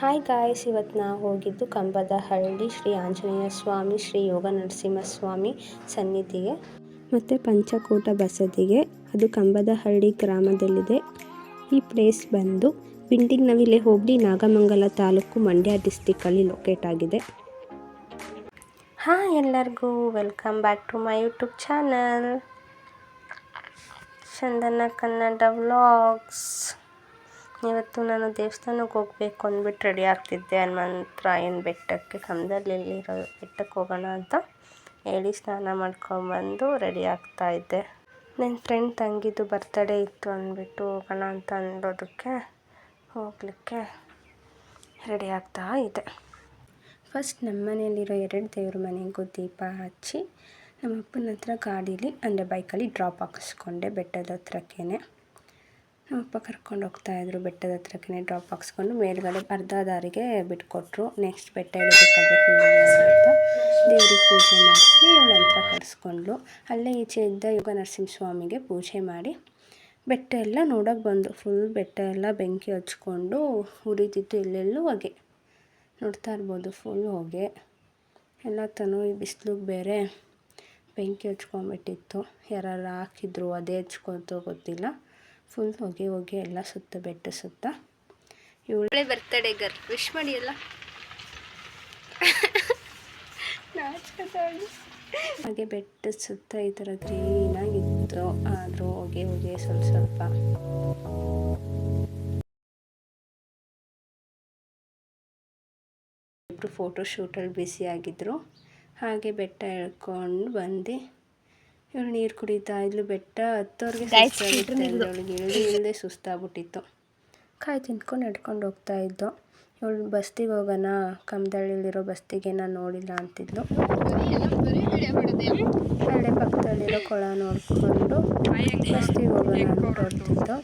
Hi guys ಇವತ್ತು ನಾವು ಹೋಗಿದ್ದು ಕಂಬದಹಳ್ಳಿ ಶ್ರೀ ಆಂಜನೇಯ ಸ್ವಾಮಿ, ಶ್ರೀ ಯೋಗ ನರಸಿಂಹಸ್ವಾಮಿ ಸನ್ನಿಧಿಗೆ. ಮತ್ತು ಪಂಚಕೂಟ ಬಸದಿಗೆ. ಅದು ಕಂಬದಹಳ್ಳಿ ಗ್ರಾಮದಲ್ಲಿದೆ. ಈ ಪ್ಲೇಸ್ ಬಂದು ಬಿಂಡಿನವಿಲೆ ಹೋಬಳಿ ನಾಗಮಂಗಲ ತಾಲೂಕು ಮಂಡ್ಯ ಡಿಸ್ಟಿಕ್ಕಲ್ಲಿ ಲೊಕೇಟ್ ಆಗಿದೆ. ಹಾಂ, ಎಲ್ಲರಿಗೂ welcome back to my YouTube channel Chandana Kannada vlogs ಇವತ್ತು ನಾನು ದೇವಸ್ಥಾನಕ್ಕೆ ಹೋಗ್ಬೇಕು ಅಂದ್ಬಿಟ್ಟು ರೆಡಿ ಆಗ್ತಿದ್ದೆ. ಹನುಮಂತರಾಯನ ಬೆಟ್ಟಕ್ಕೆ ಕಂದಲ್ಲಿರೋ ಬೆಟ್ಟಕ್ಕೆ ಹೋಗೋಣ ಅಂತ ಹೇಳಿ ಸ್ನಾನ ಮಾಡ್ಕೊಂಬಂದು ರೆಡಿ ಆಗ್ತಾ ಇದ್ದೆ. ನನ್ನ ಫ್ರೆಂಡ್ ತಂಗಿದು ಬರ್ತಡೇ ಇತ್ತು ಅಂದ್ಬಿಟ್ಟು ಹೋಗೋಣ ಅಂತ ಅನ್ನೋದಕ್ಕೆ ಹೋಗಲಿಕ್ಕೆ ರೆಡಿ ಆಗ್ತಾ ಇದೆ ಫಸ್ಟ್ ನಮ್ಮ ಮನೆಯಲ್ಲಿರೋ ಎರಡು ದೇವ್ರ ಮನೆಗೂ ದೀಪ ಹಚ್ಚಿ ನಮ್ಮ ಅಪ್ಪನ ಹತ್ರ ಗಾಡೀಲಿ ಅಂದರೆ ಬೈಕಲ್ಲಿ ಡ್ರಾಪ್ ಹಾಕಿಸ್ಕೊಂಡೆ ಬೆಟ್ಟದ ಹತ್ರಕ್ಕೇ ನಮ್ಮಪ್ಪ ಕರ್ಕೊಂಡು ಹೋಗ್ತಾಯಿದ್ರು ಬೆಟ್ಟದ ಹತ್ರಕ್ಕೆ ಡ್ರಾಪ್ ಹಾಕ್ಸ್ಕೊಂಡು ಮೇಲ್ಗಡೆ ಅರ್ಧ ದಾರಿಗೆ ಬಿಟ್ಕೊಟ್ರು. ನೆಕ್ಸ್ಟ್ ಬೆಟ್ಟ ಇಳಿಬೇಕಾದ್ರೆ ಅಂತ. ದೇವ್ರಿಗೆ ಪೂಜೆ ಮಾಡಿಸಿ ನಂತರ ಕರೆಸ್ಕೊಂಡ್ಲು ಅಲ್ಲೇ ಈಚೆ ಇದ್ದ ಯೋಗ ನರಸಿಂಹಸ್ವಾಮಿಗೆ ಪೂಜೆ ಮಾಡಿ ಬೆಟ್ಟ ಎಲ್ಲ ನೋಡೋಕೆ ಬಂದು ಫುಲ್ ಬೆಟ್ಟ ಎಲ್ಲ ಬೆಂಕಿ ಹಚ್ಕೊಂಡು ಉರಿತಿತ್ತು ಎಲ್ಲೆಲ್ಲೂ ಹೊಗೆ. ನೋಡ್ತಾ ಇರ್ಬೋದು ಫುಲ್ ಹೊಗೆ. ಎಲ್ಲ ತನೂ ಈ ಬಿಸಿಲಿಗೆ ಬೇರೆ ಬೆಂಕಿ ಹಚ್ಕೊಂಬಿಟ್ಟಿತ್ತು. ಯಾರು ಹಾಕಿದ್ರು, ಅದೇ ಹಚ್ಕೊತೋ ಗೊತ್ತಿಲ್ಲ. ಫುಲ್ ಹೋಗಿ ಹೋಗಿ ಎಲ್ಲ ಸುತ್ತ ಬೆಟ್ಟ ಸುತ್ತ ಇವಳೆ ಬರ್ತಡೇ ಗರ್ ವಿಶ್ ಮಾಡಿ ಎಲ್ಲ ಹಾಗೆ ಬೆಟ್ಟದ ಸುತ್ತ ಈ ಥರ ಗ್ರೀನಾಗಿತ್ತು ಆದರೂ ಹೋಗಿ ಹೋಗಿ ಸ್ವಲ್ಪ ಸ್ವಲ್ಪ. ಇಬ್ಬರು ಫೋಟೋ ಶೂಟಲ್ಲಿ ಬ್ಯುಸಿ ಆಗಿದ್ದರು ಹಾಗೆ ಬೆಟ್ಟ ಎಳ್ಕೊಂಡು ಬಂದು ಇವಳು ನೀರು ಕುಡಿತಾ ಇದ್ಲು ಬೆಟ್ಟ ಹತ್ತೋರ್ಗೆ ಅವಳಿಗೆ ಇಳಿದು ಇಲ್ಲದೆ ಸುಸ್ತಾಗ್ಬಿಟ್ಟಿತ್ತು. ಕಾಯಿ ತಿನ್ಕೊಂಡು ನಡ್ಕೊಂಡು ಹೋಗ್ತಾ ಇದ್ದೋ ಇವಳು ಬಸ್ತಿಗೆ ಹೋಗೋಣ ಕಮ್ದಳ್ಳಿಲಿರೋ ಬಸ್ತಿಗೆ ನಾನು ನೋಡಿಲ್ಲ ಅಂತಿದ್ಲು. ಅಲ್ಲೇ ಪಕ್ಕದಲ್ಲಿರೋ ಕೊಳ ನೋಡಿಕೊಂಡು ಬಸ್ತಿಗೆ ಹೋಗೋಣ ಅಂತ ಹೊರಟಿದ್ದು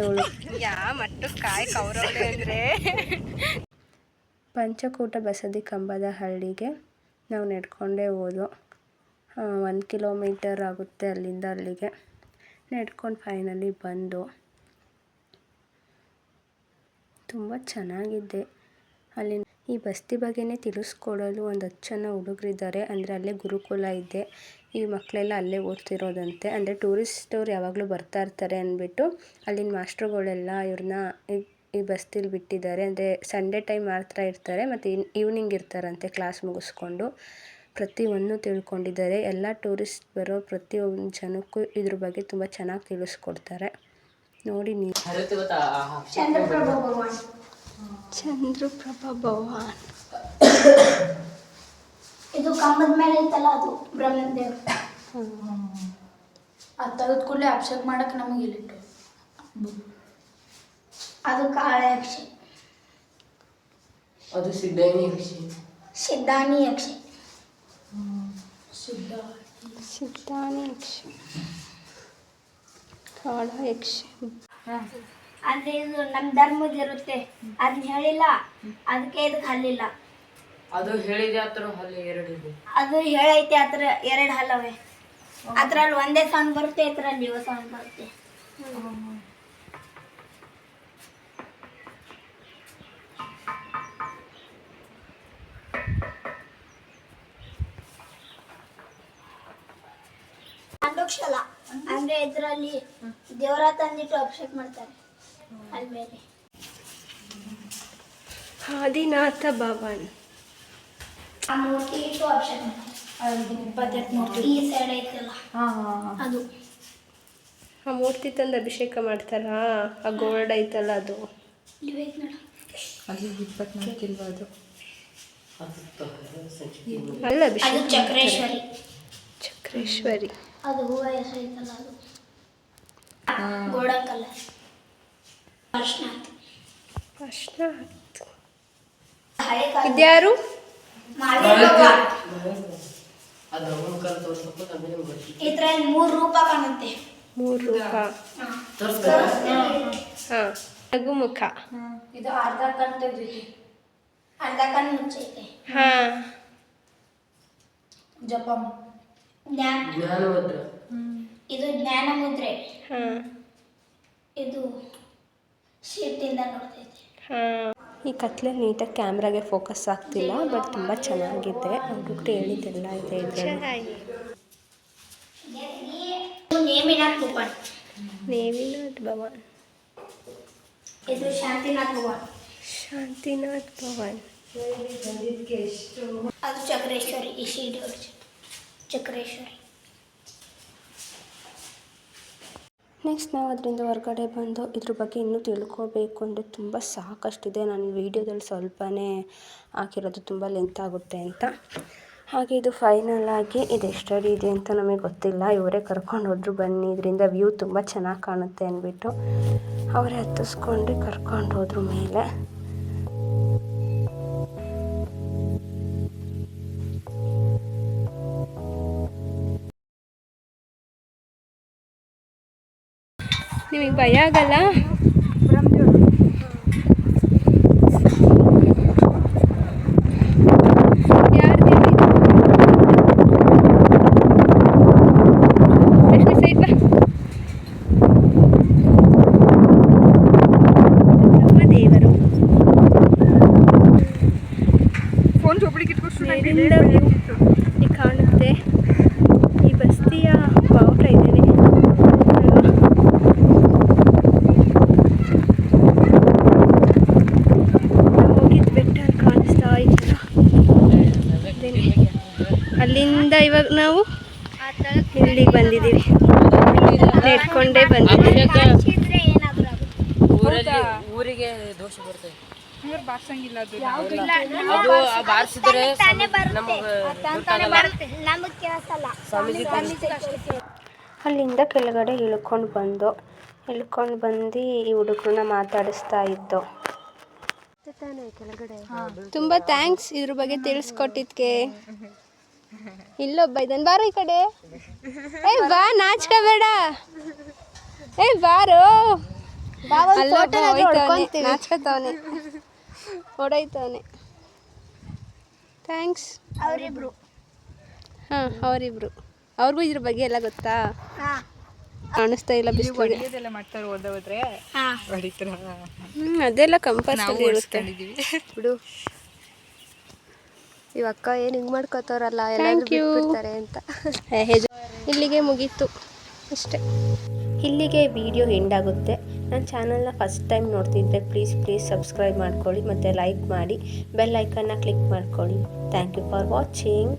ಇವಳು ಪಂಚಕೂಟ ಬಸದಿ ಕಂಬದ ಹಳ್ಳಿಗೆ ನಾವು ನಡ್ಕೊಂಡೇ ಹೋದ್ವು. ಒಂದು ಕಿಲೋಮೀಟರ್ ಆಗುತ್ತೆ ಅಲ್ಲಿಂದ ಅಲ್ಲಿಗೆ. ನಡ್ಕೊಂಡು ಫೈನಲಿ ಬಂದು. ತುಂಬ ಚೆನ್ನಾಗಿದೆ. ಅಲ್ಲಿ ಈ ಬಸ್ತಿ ಬಗ್ಗೆನೇ ತಿಳಿಸ್ಕೊಡಲು ಒಂದು ಹತ್ತು ಜನ ಹುಡುಗರಿದ್ದಾರೆ. ಅಂದರೆ ಅಲ್ಲೇ ಗುರುಕುಲ ಇದೆ. ಈ ಮಕ್ಕಳೆಲ್ಲ ಅಲ್ಲೇ ಓದ್ತಿರೋದಂತೆ. ಅಂದರೆ ಟೂರಿಸ್ಟವ್ರು ಯಾವಾಗಲೂ ಬರ್ತಾ ಇರ್ತಾರೆ ಅಂದ್ಬಿಟ್ಟು ಅಲ್ಲಿನ ಮಾಸ್ಟ್ರುಗಳೆಲ್ಲ ಇವ್ರನ್ನ ಈ ಬಸ್ತಿಲಿ ಬಿಟ್ಟಿದ್ದಾರೆ. ಅಂದರೆ ಸಂಡೇ ಟೈಮ್ ಮಾತ್ರ ಇರ್ತಾರೆ. ಮತ್ತು ಈವ್ನಿಂಗ್ ಇರ್ತಾರಂತೆ ಕ್ಲಾಸ್ ಮುಗಿಸ್ಕೊಂಡು. ಪ್ರತಿಯೊಂದು ತಿಳ್ಕೊಂಡಿದ್ದಾರೆ. ಎಲ್ಲ ಟೂರಿಸ್ಟ್ ಬರೋ ಪ್ರತಿಯೊಂದು ಜನಕ್ಕೂ ಇದ್ರ ಬಗ್ಗೆ ತುಂಬ ಚೆನ್ನಾಗಿ ತಿಳಿಸ್ಕೊಡ್ತಾರೆ. ನೋಡಿ ನೀವು. ಚಂದ್ರಪ್ರಭಾ ಭಗವಾನ್. ಚಂದ್ರಪ್ರಭಾ ಭವಾನ್ ಇದು ಕಂಬದ ಮೇಲೆ ಐತಲ್ಲ ಅದು ಬ್ರಹ್ಮದೇವ್ ಅದು ತೆಗೆದ ಕೂಡಲೇ ಅಭಿಷೇಕ ಮಾಡಕ್ಕೆ ನಮಗೆ ಇಲ್ಲಿಟ್ಟು. ಅದು ಕಾಳೆ ಯಕ್ಷಿ ಅದು ಸಿದ್ಧಾನಿ ಯಕ್ಷಿ ಸಿದ್ಧಾನಿ ಯಕ್ಷಿ ಸಿದ್ಧಾನಿ ಯಕ್ಷ. ಕಾಳ ಯಕ್ಷ. ಅಂದ್ರೆ ಇದು ನಮ್ಮ ಧರ್ಮದ ಇರುತ್ತೆ. ಅದನ್ನ ಹೇಳಿಲ್ಲ. ಅದಕ್ಕೆ ಇದಕ್ಕೆ ಹಲ್ಲಿಲ್ಲ. ಅದು ಹೇಳಿದೆ ಹತ್ರ ಎರಡು ಎರಡಿದೆ. ಅದು ಹೇಳೈತೆ ಅದ್ರ ಎರಡು ಹಲ್ಲವೆ. ಅದ್ರಲ್ಲಿ ಒಂದೇ ಸೌಂಡ್ ಬರುತ್ತೆ ಇದ್ರಲ್ಲಿ ಇವ ಸೌಂಡ್ ಬರುತ್ತೆ. ಮಂಡೋಕ್ಷಲ ಅಂದ್ರೆ ಇದರಲ್ಲಿ ದೇವರ ತಂದಿಟ್ಟು ಅಭಿಷೇಕ ಮಾಡ್ತಾರೆ. ಅಲ್ಲಿ ಮೇಲೆ. ಆದಿನಾಥ ಭವನ್. ಆ ಮೂರ್ತಿ ಇಟ್ಟು ಅಭಿಷೇಕ ಮಾಡ್ತಾರೆ. ಈ ಸೈಡ್ ಐತಲ್ಲ. ಅದು. ಆ ಮೂರ್ತಿ ತಂದು ಅಭಿಷೇಕ ಮಾಡ್ತಾರಾ? ಆ ಗೋಲ್ಡ್ ಐತಲ್ಲ ಅದು. ಇಲ್ಲಿ ಐತ್ ನೋಡು ಅಲ್ಲ ಅದು. ಅಭಿಷೇಕ ಚಕ್ರೇಶ್ವರಿ. ಚಕ್ರೇಶ್ವರಿ. ಅದು ಹೂವ ಹೆಸರು ಐತಲ್ಲ ಅದು ಗೋಲ್ಡನ್ ಕಲರ್ ಅರ್ಶನ ಅರ್ಶನ ಇದ್ಯಾರು? ಇದ್ರಲ್ಲಿ ಮೂರು ರೂಪ ಕಾಣುತ್ತೆ. ಮೂರು ರೂಪ. ಹಾಂ. ಲಘುಮುಖ. ಇದು ಅರ್ಧ ಕಣ್ ತೆಗ್ದೈತಿ ಅರ್ಧ ಕಣ್ ಮುಚ್ಚೈತೆ ಹಾಂ. ಜಪಂ. ಜ್ಞಾನ. ಇದು ಜ್ಞಾನ ಮುದ್ರೆ ಹಾಂ. ಇದು ಶೀಟಿಂದ ನೋಡ್ತೈತೆ. ಹಾಂ. ಈ ಕತ್ಲೆ ನೀಟಾಗಿ ಕ್ಯಾಮ್ರಾಗೆ ಫೋಕಸ್ ಆಗ್ತಿಲ್ಲ ಬಟ್ ತುಂಬ ಚೆನ್ನಾಗಿದೆ. ಅವ್ರು ಹೇಳಿದ್ದೆಲ್ಲ ಇದೆ ನೇಮಿನಾಥ್ ಭವನ್ ನೇವಿನಾಥ್ ಭವನ್ ಇದು ಶಾಂತಿನಾಥ್ ಭವನ್ ಶಾಂತಿನಾಥ್ ಭವನ್ ಅದು ಚಕ್ರೇಶ್ವರಿ ಈ ಸೀಡಿ ಚಕ್ರೇಶ್ವರಿ. ನೆಕ್ಸ್ಟ್ ನಾವು ಅದರಿಂದ ಹೊರಗಡೆ ಬಂದು ಇದ್ರ ಬಗ್ಗೆ ಇನ್ನೂ ತಿಳ್ಕೊಬೇಕು ಅಂದರೆ ತುಂಬ ಸಾಕಷ್ಟಿದೆ. ನಾನು ವೀಡಿಯೋದಲ್ಲಿ ಸ್ವಲ್ಪನೇ ಹಾಕಿರೋದು ತುಂಬ ಲೆಂತ್ ಆಗುತ್ತೆ ಅಂತ. ಹಾಗೆ ಇದು ಫೈನಲ್ ಆಗಿ ಇದು ಎಷ್ಟಡಿ ಇದೆ ಅಂತ ನಮಗೆ ಗೊತ್ತಿಲ್ಲ. ಇವರೇ ಕರ್ಕೊಂಡು ಹೋದ್ರು ಬನ್ನಿ. ಇದರಿಂದ ವ್ಯೂ ತುಂಬ ಚೆನ್ನಾಗಿ ಕಾಣುತ್ತೆ ಅಂದ್ಬಿಟ್ಟು. ಅವರೇ ಹತ್ತಿಸ್ಕೊಂಡು ಕರ್ಕೊಂಡು ಹೋದ್ರು ಮೇಲೆ. Ni. ನಾವು? ಇಲ್ಲಿಗೆ ಬಂದಿದ್ದೀವಿ ನೆಡ್ಕೊಂಡೇ ಬಂದಿದ್ದೀವಿ ಊರಿಗೆ ದೋಷ ಬರ್ತದೆ ಹಂಗಾರೆ ಬಾರ್ಸಂಗಿಲ್ಲ ಅದು. ಅದು ಆ ಬಾರಿಸಿದ್ರೆ ನಮಗೆ ತಾನೇ ಬರುತ್ತೆ. ನಮಗೆ ಕೇಳಿಸಲ್ಲ. ಅಲ್ಲಿಂದ ಕೆಳಗಡೆ ಇಳ್ಕೊಂಡು ಬಂದು ಇಳ್ಕೊಂಡು ಬಂದು ಈ ಹುಡುಗರನ್ನ ಮಾತಾಡಿಸ್ತಾ ಇದ್ದು. ತುಂಬಾ ಥ್ಯಾಂಕ್ಸ್ ಇದ್ರ ಬಗ್ಗೆ ತಿಳಿಸ್ಕೊಟ್ಟಿದ್ಕೆ ಇಲ್ಲೊಬ್ಬ ಇದ್ದಾನೆ ಬಾರೋ ಈ ಕಡೆ. ಏ ಬಾ ನಾಚ್ಕೋಬೇಡ. ಏ ಬಾರೋ. ನಾಚ್ಕೋತಾವನೆ. ಹೊಡೈತವನೆ ಥ್ಯಾಂಕ್ಸ್. ಅವರಿಬ್ರು. ಹಾಂ ಅವರಿಬ್ರು. ಅವ್ರಿಗೂ ಇದ್ರ ಬಗ್ಗೆ ಎಲ್ಲ ಗೊತ್ತಾ? ಹಾ. ಕಾಣಿಸ್ತಾ ಇಲ್ಲ ಬಿಸಿಲು ಮಾಡ್ತಾರೆ ಓದ ಹೋದ್ರೆ ಹಾ. ಹೊಡಿತಾರ? ಹ್ಮ್ ಅದೆಲ್ಲ ಕಂಪಲ್ಸರಿ ಇರುತ್ತೆ. ಬಿಡು. ಇವ್ ಅಕ್ಕ ಏನ್ ಹಿಂಗ್ ಮಾಡ್ಕೋತಾರಲ್ಲ ಎಲ್ಲಾದ್ರೂ. ಬಿಟ್ಬಿಡ್ತಾರೆ ಅಂತ. ಇಲ್ಲಿಗೆ ಮುಗೀತು. ಅಷ್ಟೇ. ಇಲ್ಲಿಗೆ ವಿಡಿಯೋ ಎಂಡ್ ಆಗುತ್ತೆ. ನನ್ನ ಚಾನಲ್ನ ಫಸ್ಟ್ ಟೈಮ್ ನೋಡ್ತಿದ್ರೆ ಪ್ಲೀಸ್ ಪ್ಲೀಸ್ ಸಬ್ಸ್ಕ್ರೈಬ್ ಮಾಡ್ಕೊಳ್ಳಿ ಮತ್ತು ಲೈಕ್ ಮಾಡಿ ಬೆಲ್ ಐಕನ್ನ ಕ್ಲಿಕ್ ಮಾಡ್ಕೊಳ್ಳಿ. Thank you for watching